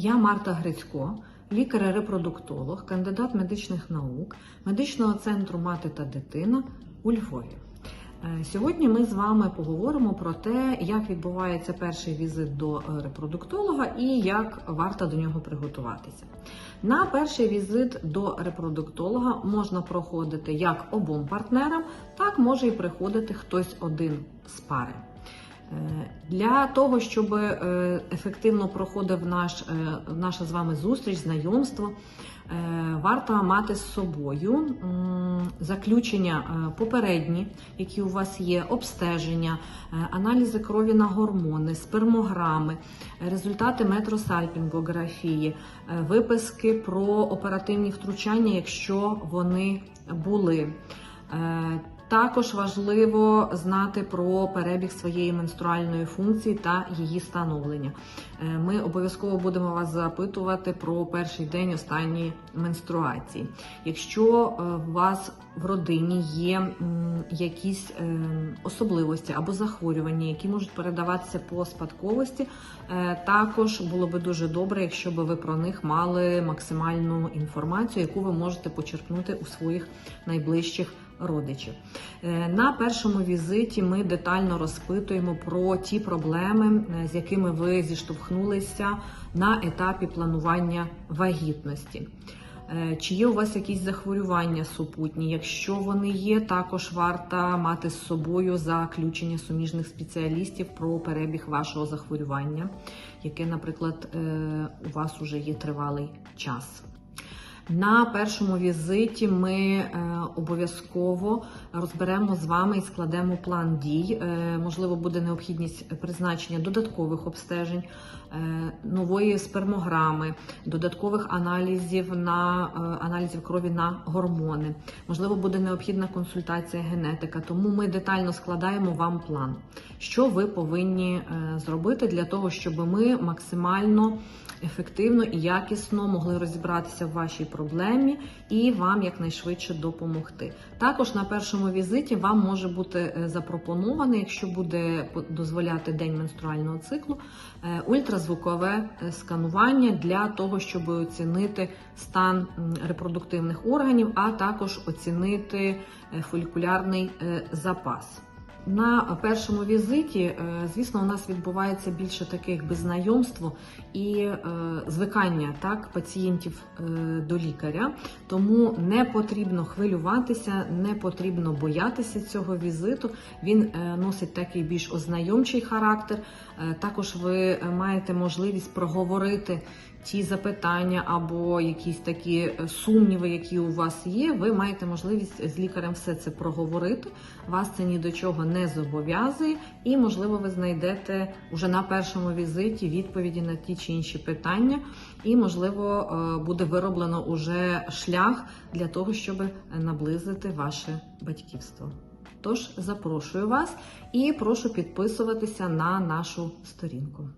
Я Марта Грицько, лікар-репродуктолог, кандидат медичних наук медичного центру Мати та дитина у Львові. Е, Сьогодні ми з вами поговоримо про те, як відбувається перший візит до е, репродуктолога і як варто до нього приготуватися. На перший візит до репродуктолога можна проходити як обом партнерам, так може і приходити хтось один з пари. Е, Для того, щоб е, ефективно проходив наш, е, наша з вами зустріч, знайомство, варто мати з собою заключення попередні, які у вас є, обстеження, аналізи крові на гормони, спермограми, результати метросальпінгографії, виписки про оперативні втручання, якщо вони були. Також важливо знати про перебіг своєї менструальної функції та її становлення. Е, Ми обов'язково будемо вас запитувати про перший день останньої менструації. Якщо е, у вас в родині є якісь е, особливості або захворювання, які можуть передаватися по спадковості, також було би дуже добре, якщо би ви про них мали максимальну інформацію, яку ви можете почерпнути у своїх найближчих родичів. Е, На першому візиті ми детально розпитуємо про ті проблеми, е, з якими ви зіштовхнулися на етапі планування вагітності. Е, Чи є у вас якісь захворювання супутні? Якщо вони є, також варто мати з собою заключення суміжних спеціалістів про перебіг вашого захворювання, яке, наприклад, у вас уже є тривалий час. На першому візиті ми е, обов'язково розберемо з вами і складемо план дій. Е, можливо, буде необхідність призначення додаткових обстежень, е, нової спермограми, додаткових аналізів на аналізів крові на гормони. Можливо, буде необхідна консультація генетика. Тому ми детально складаємо вам план, що ви повинні зробити для того, щоб ми максимально ефективно і якісно могли розібратися в вашій проблемі і вам якнайшвидше допомогти. Також на першому візиті вам може бути е, запропоновано, якщо буде дозволяти день менструального циклу, е, ультразвукове е, сканування для того, щоб оцінити стан репродуктивних органів, а також оцінити фолікулярний запас. На першому візиті, е, звісно, у нас відбувається більше таких би знайомство і е, звикання так пацієнтів е, до лікаря. Тому не потрібно хвилюватися, не потрібно боятися цього візиту. Він носить такий більш ознайомчий характер. Також ви маєте можливість проговорити ті запитання або якісь такі сумніви, які у вас є. Ви маєте можливість з лікарем все це проговорити. Вас це ні до чого не не зобов'язує, і, можливо, ви знайдете вже на першому візиті відповіді на ті чи інші питання, і, можливо, е, буде вироблено уже шлях для того, щоб наблизити ваше батьківство. Тож запрошую вас і прошу підписуватися на нашу сторінку.